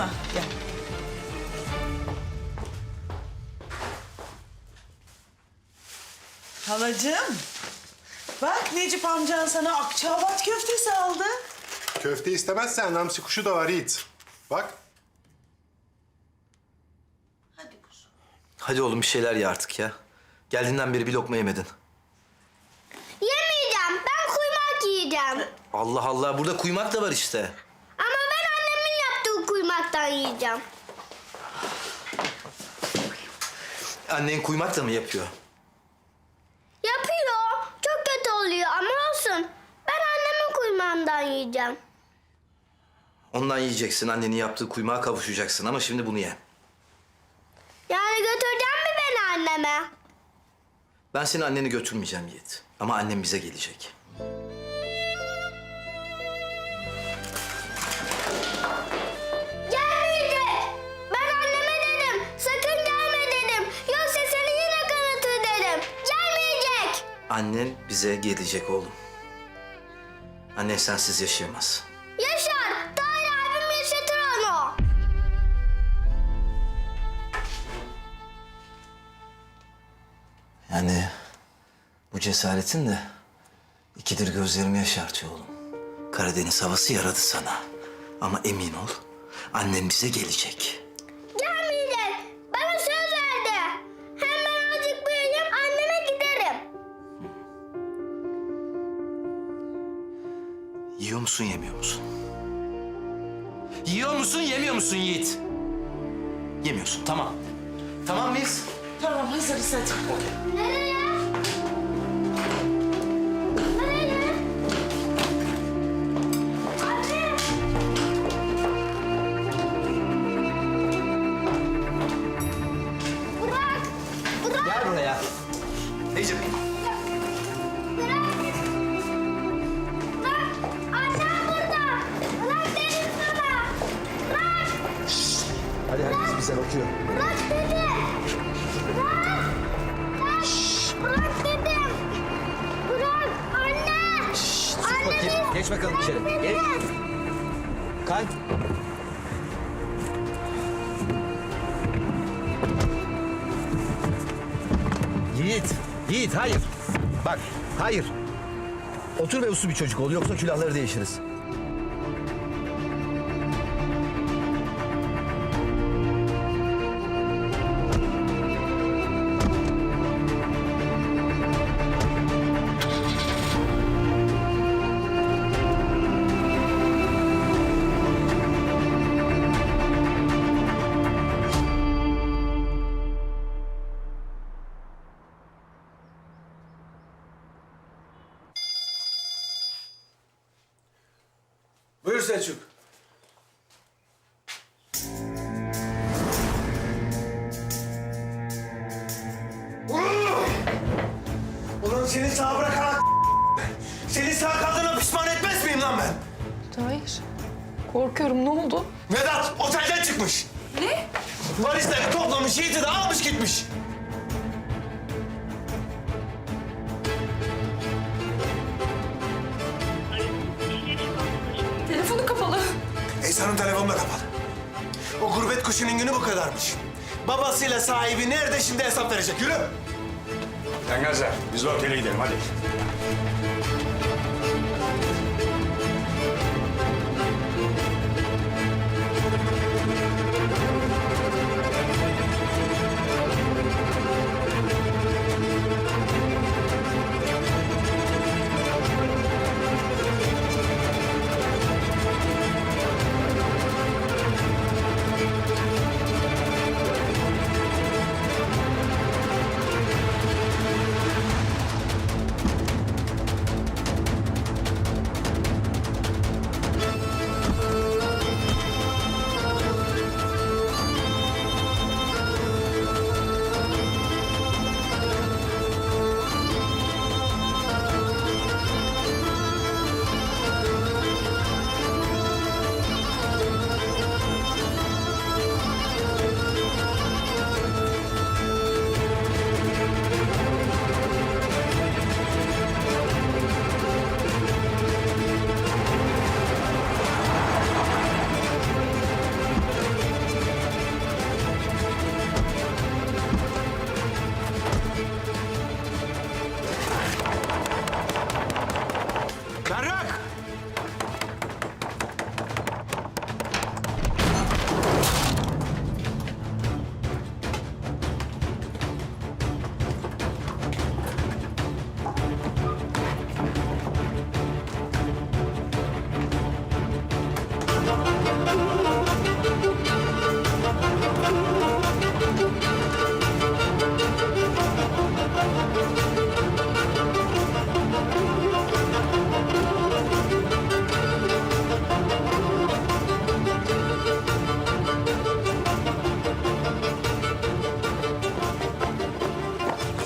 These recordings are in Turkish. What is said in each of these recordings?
Mı? Gel. Halacığım. Bak Necip amcan sana akçaabat köftesi aldı. Köfte istemezsen namsi kuşu da var Yiğit. Bak. Hadi kuzum. Hadi oğlum bir şeyler ye artık ya. Geldiğinden beri bir lokma yemedin. Yemeyeceğim. Ben kuymak yiyeceğim. Allah Allah burada kuymak da var işte. Ama ben annemin yaptığı kuymaktan yiyeceğim. Annen kuymak da mı yapıyor? Yapıyor. Çok kötü oluyor ama olsun. Ben annemin kuymağından yiyeceğim. Ondan yiyeceksin annenin yaptığı kuymağa kavuşacaksın ama şimdi bunu ye. Yani götüreceğim mi beni anneme? Ben seni anneni götürmeyeceğim Yiğit. Ama annem bize gelecek. Annen bize gelecek oğlum. Annen sensiz yaşayamaz. Yaşar. Tahir abim yaşatır onu. Yani bu cesaretin de ikidir gözlerimi yaşartıyor oğlum. Karadeniz havası yaradı sana. Ama emin ol annem bize gelecek. Yiyor musun yemiyor musun? Yiyor musun yemiyor musun Yiğit? Yemiyorsun tamam. Tamam mıyız? Tamam hazırız hadi. Nereye? Bize bakıyor. Bırak dedim. Bırak. Bırak. Bırak dedim. Bırak. Anne. Anne. Geç bakalım içeri. Geç. Kalk. Yiğit, Yiğit hayır. Bak, hayır. Otur ve uslu bir çocuk ol yoksa külahları değişiriz. Buyur Selçuk. Ulan seni sağ bırakarak seni sağ kaldığına pişman etmez miyim lan ben? Hayır. Korkuyorum. Ne oldu? Vedat otelden çıkmış. Ne? Valizleri toplamış, Yiğit'i de almış gitmiş. Esra'nın telefonu da kapalı. O gurbet kuşunun günü bu kadarmış. Babasıyla sahibi nerede şimdi hesap verecek? Yürü. Tengazer, biz de otele gidelim hadi.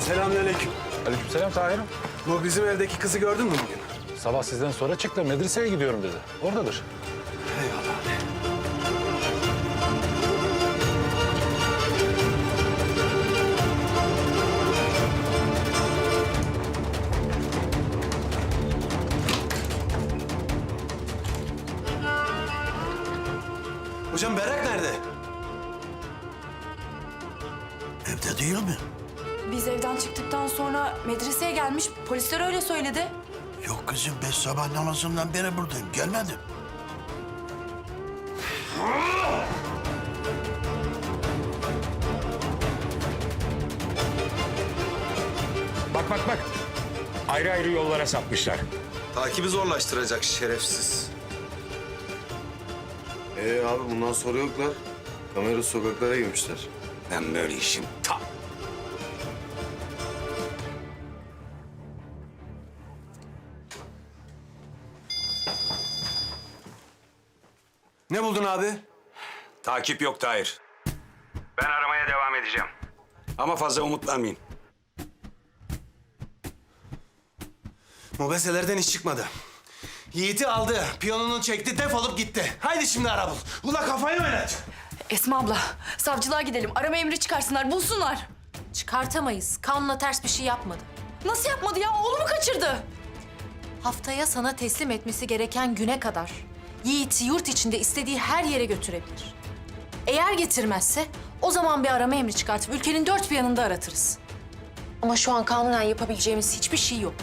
Selamünaleyküm. Aleykümselam Tahir'im. Bu bizim evdeki kızı gördün mü bugün? Sabah sizden sonra çıktı. Medreseye gidiyorum dedi. Oradadır. Hocam Berrak nerede? Evde değil mi? Biz evden çıktıktan sonra medreseye gelmiş. Polisler öyle söyledi. Yok kızım ben sabah namazından beri buradayım. Gelmedim. Bak bak bak. Ayrı ayrı yollara sapmışlar. Takibi zorlaştıracak şerefsiz. Ee abi bundan sonra yoklar. Kamera sokaklara girmişler. Ben böyle işim tam. Ne buldun abi? Takip yok Tahir. Ben aramaya devam edeceğim. Ama fazla umutlanmayın. Mobeselerden iş çıkmadı. Yiğit'i aldı, piyanonunu çekti, defolup gitti. Haydi şimdi ara bul. Ula kafayı oynat. Esma abla, savcılığa gidelim. Arama emri çıkarsınlar, bulsunlar. Çıkartamayız. Kanunla ters bir şey yapmadı. Nasıl yapmadı ya? Oğlumu kaçırdı. Haftaya sana teslim etmesi gereken güne kadar Yiğit'i yurt içinde istediği her yere götürebilir. Eğer getirmezse o zaman bir arama emri çıkartıp ülkenin dört bir yanında aratırız. Ama şu an kanunen yapabileceğimiz hiçbir şey yok.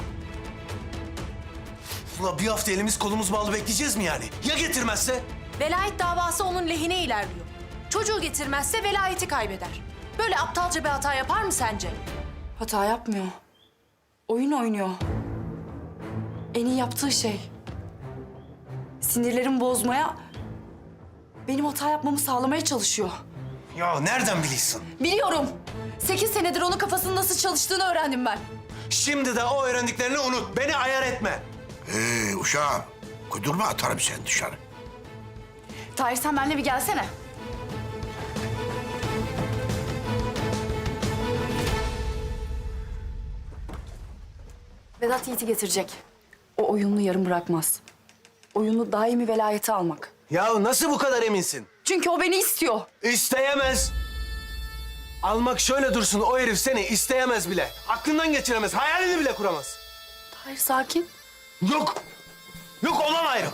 Ula bir hafta elimiz kolumuz bağlı bekleyeceğiz mi yani? Ya getirmezse? Velayet davası onun lehine ilerliyor. Çocuğu getirmezse velayeti kaybeder. Böyle aptalca bir hata yapar mı sence? Hata yapmıyor. Oyun oynuyor. En iyi yaptığı şey. Sinirlerimi bozmaya, benim hata yapmamı sağlamaya çalışıyor. Ya nereden biliyorsun? Biliyorum. Sekiz senedir onun kafasının nasıl çalıştığını öğrendim ben. Şimdi de o öğrendiklerini unut. Beni ayar etme. Ee uşağım. Kudurma atarım seni dışarı. Tahir sen benimle bir gelsene. Vedat Yiğit'i getirecek. O oyununu yarım bırakmaz. Oyunu daimi velayeti almak. Ya nasıl bu kadar eminsin? Çünkü o beni istiyor. İsteyemez. Almak şöyle dursun, o herif seni isteyemez bile. Aklından geçiremez, hayalini bile kuramaz. Tahir sakin. Yok. Yok olamayırım.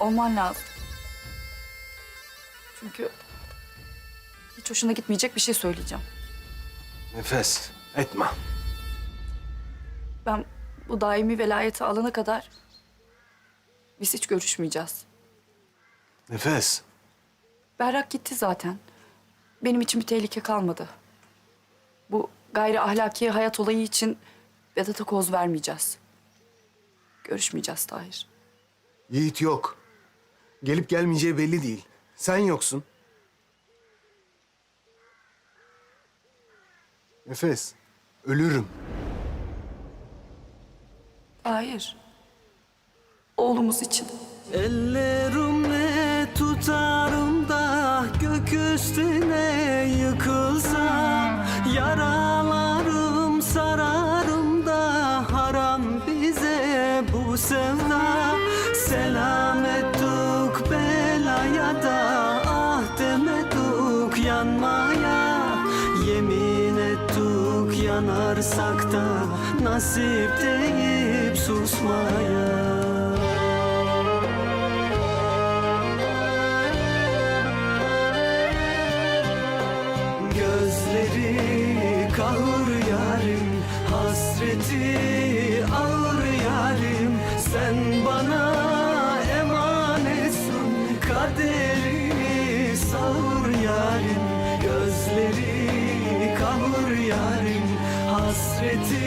Olman lazım. Çünkü hiç hoşuna gitmeyecek bir şey söyleyeceğim. Nefes etme. Ben bu daimi velayeti alana kadar biz hiç görüşmeyeceğiz. Nefes. Berrak gitti zaten. Benim için bir tehlike kalmadı. Gayri ahlaki hayat olayı için Vedat'a koz vermeyeceğiz. Görüşmeyeceğiz Tahir. Yiğit yok. Gelip gelmeyeceği belli değil. Sen yoksun. Nefes. Ölürüm. Tahir. Oğlumuz için. Ellerimle tutarım da gök üstüne yanmaya Yemin ettik yanarsak da nasip deyip susmaya Hasreti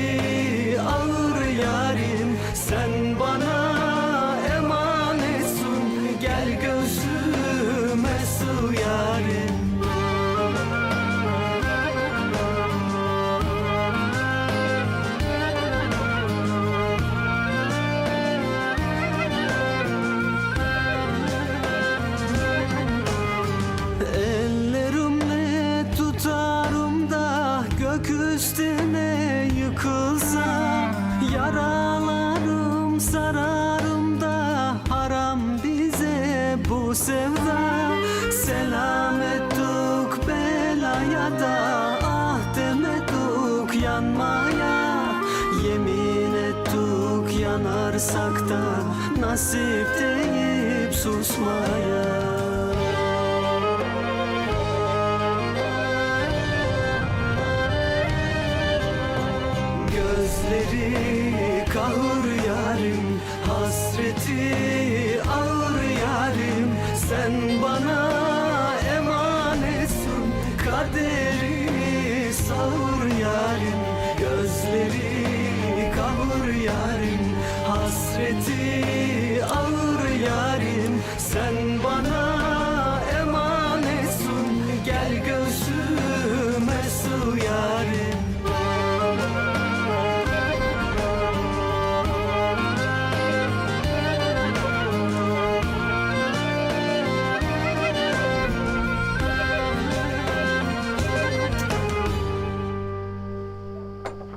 varsak da nasip deyip susmaya. Gözleri kahır yarim Hasreti ağır yarim. Sen bana emanetsin Kaderimi sağır yarim. Gözleri hasreti ağır yarim. Sen